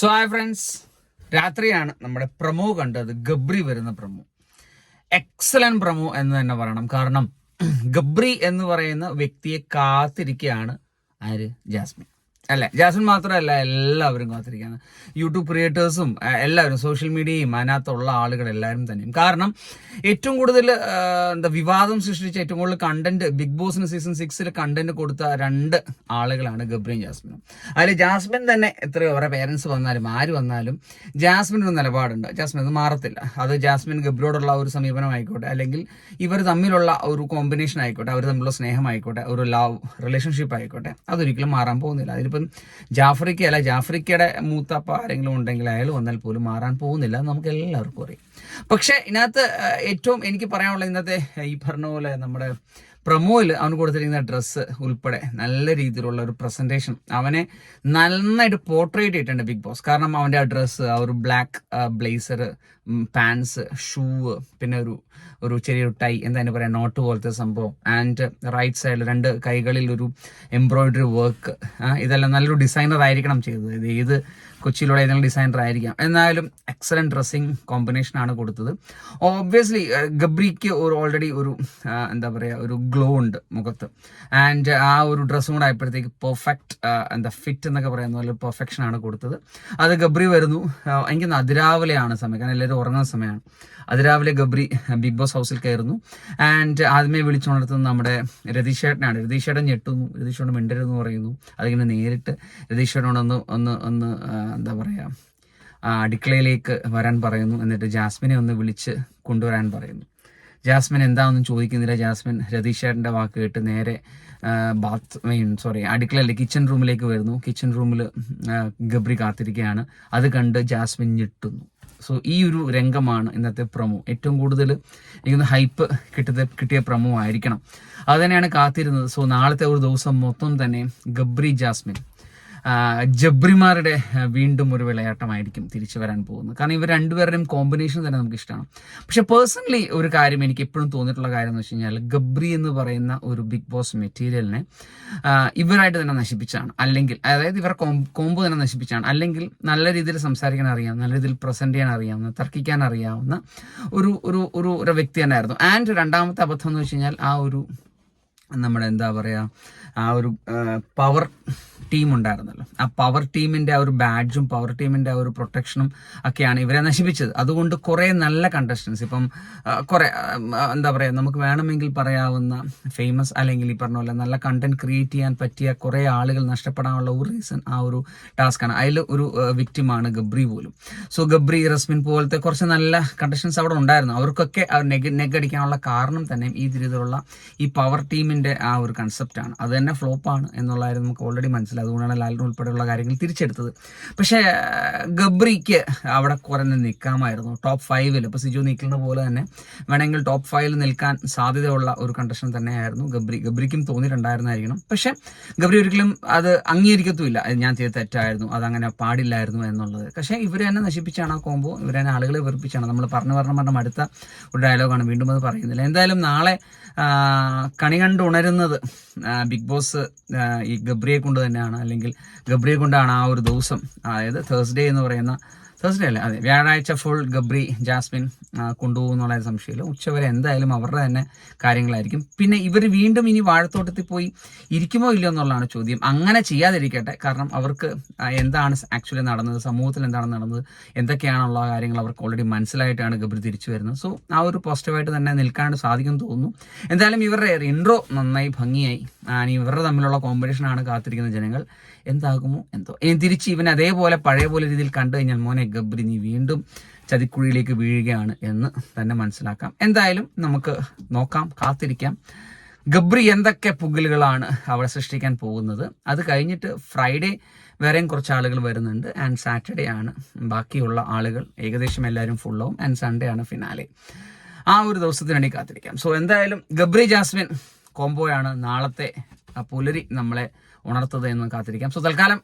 So hi friends രാത്രിയാണ് നമ്മുടെ promo കണ്ടത്. ഗബ്രി വരുന്ന പ്രമോ. എക്സലന്റ് പ്രമോ എന്ന് തന്നെ പറയണം. കാരണം ഗബ്രി എന്ന് പറയുന്ന വ്യക്തിയെ കാത്തിരിക്കുകയാണ് ആര്? ജാസ്മിൻ. അല്ലെ? ജാസ്മിൻ മാത്രമല്ല എല്ലാവരും കാത്തിരിക്കുകയാണ് യൂട്യൂബ് ക്രിയേറ്റേഴ്സും എല്ലാവരും സോഷ്യൽ മീഡിയയും അതിനകത്തുള്ള ആളുകൾ എല്ലാവരും തന്നെയും. കാരണം ഏറ്റവും കൂടുതൽ എന്താ വിവാദം സൃഷ്ടിച്ച ഏറ്റവും കൂടുതൽ കണ്ടന്റ് ബിഗ് ബോസിന് സീസൺ സിക്സിൽ കണ്ടന്റ് കൊടുത്ത രണ്ട് ആളുകളാണ് ഗബ്രിയും ജാസ്മിനും. അതിൽ ജാസ്മിൻ തന്നെ എത്രയോ അവരുടെ പേരൻസ് വന്നാലും ആര് വന്നാലും ജാസ്മിൻ ഒരു നിലപാടുണ്ട്. ജാസ്മിൻ അത് മാറത്തില്ല. അത് ജാസ്മിൻ ഗബ്രിയോടുള്ള ഒരു സമീപനമായിക്കോട്ടെ അല്ലെങ്കിൽ ഇവർ തമ്മിലുള്ള ഒരു കോമ്പിനേഷൻ ആയിക്കോട്ടെ അവർ തമ്മിലുള്ള സ്നേഹമായിക്കോട്ടെ ഒരു ലവ് റിലേഷൻഷിപ്പ് ആയിക്കോട്ടെ അതൊരിക്കലും മാറാൻ പോകുന്നില്ല. അതിലിപ്പം ജാഫ്രിക്ക അല്ല ജാഫ്രിക്കയുടെ മൂത്തപ്പ ആരെങ്കിലും ഉണ്ടെങ്കിൽ അയാൾ വന്നാൽ പോലും മാറാൻ പോകുന്നില്ല നമുക്ക് എല്ലാവർക്കും അറിയാം. പക്ഷേ ഇതിനകത്ത് ഏറ്റവും എനിക്ക് പറയാനുള്ള ഇന്നത്തെ ഈ പറഞ്ഞ പോലെ നമ്മുടെ പ്രമോയിൽ അവന് കൊടുത്തിരിക്കുന്ന ഡ്രസ്സ് ഉൾപ്പെടെ നല്ല രീതിയിലുള്ള ഒരു പ്രസന്റേഷൻ അവനെ നന്നായിട്ട് പോർട്രേറ്റ് ചെയ്തിട്ടുണ്ട് ബിഗ് ബോസ്. കാരണം അവന്റെ ആ ഡ്രസ്സ് ആ ഒരു ബ്ലാക്ക് ബ്ലേസർ പാൻസ് ഷൂ പിന്നെ ഒരു ഒരു ചെറിയൊരു ടൈ എന്താ അതിന് പറയാ നോട്ട് പോലത്തെ സംഭവം. ആൻഡ് റൈറ്റ് സൈഡിൽ രണ്ട് കൈകളിൽ ഒരു എംബ്രോയിഡറി വർക്ക് ഇതെല്ലാം നല്ലൊരു ഡിസൈനർ ആയിരിക്കണം ചെയ്തത്. ഇത് ഏത് കൊച്ചിയിലുള്ള ഏതെങ്കിലും ഡിസൈനർ ആയിരിക്കാം. എന്നാലും എക്സലന്റ് ഡ്രസ്സിങ് കോമ്പിനേഷൻ ആണ് കൊടുത്തത്. ഓബ്വിയസ്ലി ഗബ്രിക്ക് ഒരു ഓൾറെഡി ഒരു എന്താ പറയുക ഒരു ഗ്ലോ ഉണ്ട് മുഖത്ത്. ആൻഡ് ആ ഒരു ഡ്രസ്സും കൂടെ ആയപ്പോഴത്തേക്ക് പെർഫെക്റ്റ് എന്താ ഫിറ്റ് എന്നൊക്കെ പറയുന്ന പോലെ പെർഫെക്ഷൻ ആണ് കൊടുത്തത്. അത് ഗബ്രി വരുന്നു. എനിക്ക് അതിരാവിലെയാണ് സമയം. കാരണം എല്ലാവരും ഉറങ്ങുന്ന സമയമാണ്. അതിരാവിലെ ഗബ്രി ബിഗ് ബോസ് ഹൗസിൽ കയറുന്നു. ആൻഡ് ആദ്യമേ വിളിച്ചുണർത്തുന്നത് നമ്മുടെ രതീഷേട്ടനാണ്. രതീഷേട്ടൻ ഞെട്ടുന്നു. രതീഷേട്ടൻ മിണ്ടരുതെന്ന് പറയുന്നു. അതിങ്ങനെ നേരിട്ട് രതീഷേട്ടനോടൊന്ന് ഒന്ന് ഒന്ന് എന്താ പറയുക അടുക്കളയിലേക്ക് വരാൻ പറയുന്നു. എന്നിട്ട് ജാസ്മിനെ ഒന്ന് വിളിച്ച് കൊണ്ടുവരാൻ പറയുന്നു. ജാസ്മിൻ എന്താണെന്നും ചോദിക്കുന്നില്ല. ജാസ്മിൻ രതീഷേട്ടന്റെ വാക്ക് കേട്ട് നേരെ ബാത്ത് സോറി അടുക്കളയിലെ കിച്ചൺ റൂമിലേക്ക് വരുന്നു. കിച്ചൺ റൂമിൽ ഗബ്രി കാത്തിരിക്കുകയാണ്. അത് കണ്ട് ജാസ്മിൻ ഞെട്ടുന്നു. സോ ഈ ഒരു രംഗമാണ് ഇന്നത്തെ പ്രമോ. ഏറ്റവും കൂടുതൽ എനിക്കൊന്ന് ഹൈപ്പ് കിട്ടിയ കിട്ടിയ പ്രമോ ആയിരിക്കണം അത് തന്നെയാണ് കാത്തിരുന്നത്. സോ നാളത്തെ ഒരു ദിവസം മൊത്തം തന്നെ ഗബ്രി ജാസ്മിൻ. ജബ്രിമാരുടെ വീണ്ടും ഒരു വിളയാട്ടമായിരിക്കും തിരിച്ചു വരാൻ പോകുന്നത്. കാരണം ഇവർ രണ്ടുപേരുടെയും കോമ്പിനേഷൻ തന്നെ നമുക്ക് ഇഷ്ടമാണ്. പക്ഷെ പേഴ്സണലി ഒരു കാര്യം എനിക്ക് എപ്പോഴും തോന്നിയിട്ടുള്ള കാര്യം എന്ന് വെച്ച് കഴിഞ്ഞാൽ ഗബ്രി എന്ന് പറയുന്ന ഒരു ബിഗ് ബോസ് മെറ്റീരിയലിനെ ഇവരായിട്ട് തന്നെ നശിപ്പിച്ചാണ് അല്ലെങ്കിൽ അതായത് ഇവർ കോമ്പ് തന്നെ നശിപ്പിച്ചാണ് അല്ലെങ്കിൽ നല്ല രീതിയിൽ സംസാരിക്കാൻ അറിയാം നല്ല രീതിയിൽ പ്രസന്റ് ചെയ്യാൻ അറിയാവുന്ന തർക്കിക്കാൻ അറിയാവുന്ന ഒരു ഒരു ഒരു വ്യക്തി തന്നെയായിരുന്നു. ആൻഡ് രണ്ടാമത്തെ അബദ്ധം എന്ന് വെച്ച് കഴിഞ്ഞാൽ ആ ഒരു നമ്മുടെ എന്താ പറയുക ആ ഒരു പവർ ടീം ഉണ്ടായിരുന്നല്ലോ. ആ പവർ ടീമിന്റെ ആ ഒരു ബാഡ്ജും പവർ ടീമിന്റെ ആ ഒരു പ്രൊട്ടക്ഷനും ഒക്കെയാണ് ഇവരെ നശിപ്പിച്ചത്. അതുകൊണ്ട് കുറേ നല്ല കണ്ടസ്റ്റൻസ് ഇപ്പം കുറേ എന്താ പറയുക നമുക്ക് വേണമെങ്കിൽ പറയാവുന്ന ഫേമസ് അല്ലെങ്കിൽ ഈ പറഞ്ഞ പോലെ നല്ല കണ്ടന്റ് ക്രിയേറ്റ് ചെയ്യാൻ പറ്റിയ കുറേ ആളുകൾ നഷ്ടപ്പെടാനുള്ള ഒരു റീസൺ ആ ഒരു ടാസ്ക്കാണ് അതിൽ ഒരു വിക്റ്റിമാണ് ഗബ്രി പോലും. സോ ഗബ്രി റസ്മിൻ പോലത്തെ കുറച്ച് നല്ല കണ്ടസ്റ്റൻസ് അവിടെ ഉണ്ടായിരുന്നു. അവർക്കൊക്കെ നെഗ് നെഗ് അടിക്കാനുള്ള കാരണം തന്നെ ഈ രീതിയിലുള്ള ഈ പവർ ടീമിന്റെ ആ ഒരു കൺസെപ്റ്റാണ് അത് തന്നെ ഫ്ലോപ്പാണ് എന്നുള്ളതായിരുന്നു നമുക്ക് ഓൾറെഡി മനസ്സിലായി. അതുകൊണ്ടാണ് ലാലിന് ഉൾപ്പെടെയുള്ള കാര്യങ്ങൾ തിരിച്ചെടുത്തത്. പക്ഷേ ഗബ്രിക്ക് അവിടെ കുറഞ്ഞ് നിൽക്കാമായിരുന്നു. ടോപ്പ് ഫൈവിൽ ഇപ്പോൾ സിജു നിൽക്കുന്ന പോലെ തന്നെ വേണമെങ്കിൽ ടോപ്പ് ഫൈവിൽ നിൽക്കാൻ സാധ്യതയുള്ള ഒരു കണ്ടീഷൻ തന്നെയായിരുന്നു ഗബ്രി. ഗബ്രിക്കും തോന്നിയിട്ടുണ്ടായിരുന്നായിരിക്കണം. പക്ഷേ ഗബ്രി ഒരിക്കലും അത് അംഗീകരിക്കത്തുമില്ല. ഞാൻ ചെയ്ത തെറ്റായിരുന്നു. അതങ്ങനെ പാടില്ലായിരുന്നു എന്നുള്ളത്. പക്ഷേ ഇവർ തന്നെ നശിപ്പിച്ചാണ് ആ കോമ്പോ ഇവർ തന്നെ ആളുകളെ വെറുപ്പിച്ചാണ്. നമ്മൾ പറഞ്ഞു പറഞ്ഞു പറഞ്ഞ അടുത്ത ഒരു ഡയലോഗാണ് വീണ്ടും അത് പറയുന്നില്ല. എന്തായാലും നാളെ കണി കണ്ട് ഉണരുന്നത്. ബിഗ് ബോസ് ഈ ഗബ്രിയെ കൊണ്ട് തന്നെയാണ് അല്ലെങ്കിൽ ഗബ്രിയെ കൊണ്ടാണ് ആ ഒരു ദിവസം അതായത് തേഴ്സ്ഡേ എന്ന് പറയുന്ന തേഴ്സ്ഡേ അല്ലേ അതെ. വ്യാഴാഴ്ച ഫുൾ ഗബ്രി ജാസ്മിൻ കൊണ്ടുപോകും എന്നുള്ള സംശയമില്ല. ഉച്ചവരെ എന്തായാലും അവരുടെ തന്നെ കാര്യങ്ങളായിരിക്കും. പിന്നെ ഇവർ വീണ്ടും ഇനി വാഴത്തോട്ടത്തിൽ പോയി ഇരിക്കുമോ ഇല്ലയോ എന്നുള്ളതാണ് ചോദ്യം. അങ്ങനെ ചെയ്യാതിരിക്കട്ടെ. കാരണം അവർക്ക് എന്താണ് ആക്ച്വലി നടന്നത്? സമൂഹത്തിൽ എന്താണ് നടന്നത്? എന്തൊക്കെയാണുള്ള കാര്യങ്ങൾ അവർക്ക് ഓൾറെഡി മനസ്സിലായിട്ടാണ് ഗബ്രി തിരിച്ചു വരുന്നത്. സോ ആ ഒരു പോസിറ്റീവായിട്ട് തന്നെ നിൽക്കാണ്ട് സാധിക്കും തോന്നുന്നു. എന്തായാലും ഇവരുടെ ഇൻട്രോ നന്നായി ഭംഗിയായി. ഇവരുടെ തമ്മിലുള്ള കോമ്പറ്റീഷനാണ് കാത്തിരിക്കുന്ന ജനങ്ങൾ. എന്താകുമോ എന്തോ. ഇനി തിരിച്ച് ഇവൻ അതേപോലെ പഴയ പോലെ രീതിയിൽ കണ്ടു കഴിഞ്ഞാൽ മോനെ ഗബ്രി നീ വീണ്ടും ചതിക്കുഴിയിലേക്ക് വീഴുകയാണ് എന്ന് തന്നെ മനസ്സിലാക്കാം. എന്തായാലും നമുക്ക് നോക്കാം കാത്തിരിക്കാം. ഗബ്രി എന്തൊക്കെ പുകലുകളാണ് അവിടെ സൃഷ്ടിക്കാൻ പോകുന്നത്? അത് കഴിഞ്ഞിട്ട് ഫ്രൈഡേ വേറെയും കുറച്ച് ആളുകൾ വരുന്നുണ്ട്. ആൻഡ് സാറ്റർഡേ ആണ് ബാക്കിയുള്ള ആളുകൾ. ഏകദേശം എല്ലാവരും ഫുള്ളാവും. ആൻഡ് സൺഡേ ആണ് ഫിനാലെ. ആ ഒരു ദിവസത്തിന് വേണ്ടി കാത്തിരിക്കാം. സോ എന്തായാലും ഗബ്രി ജാസ്മിൻ കോംബോയാണ് നാളത്തെ പുലരി നമ്മളെ ഉണർത്തത് എന്ന് കാത്തിരിക്കാം. സോ തൽക്കാലം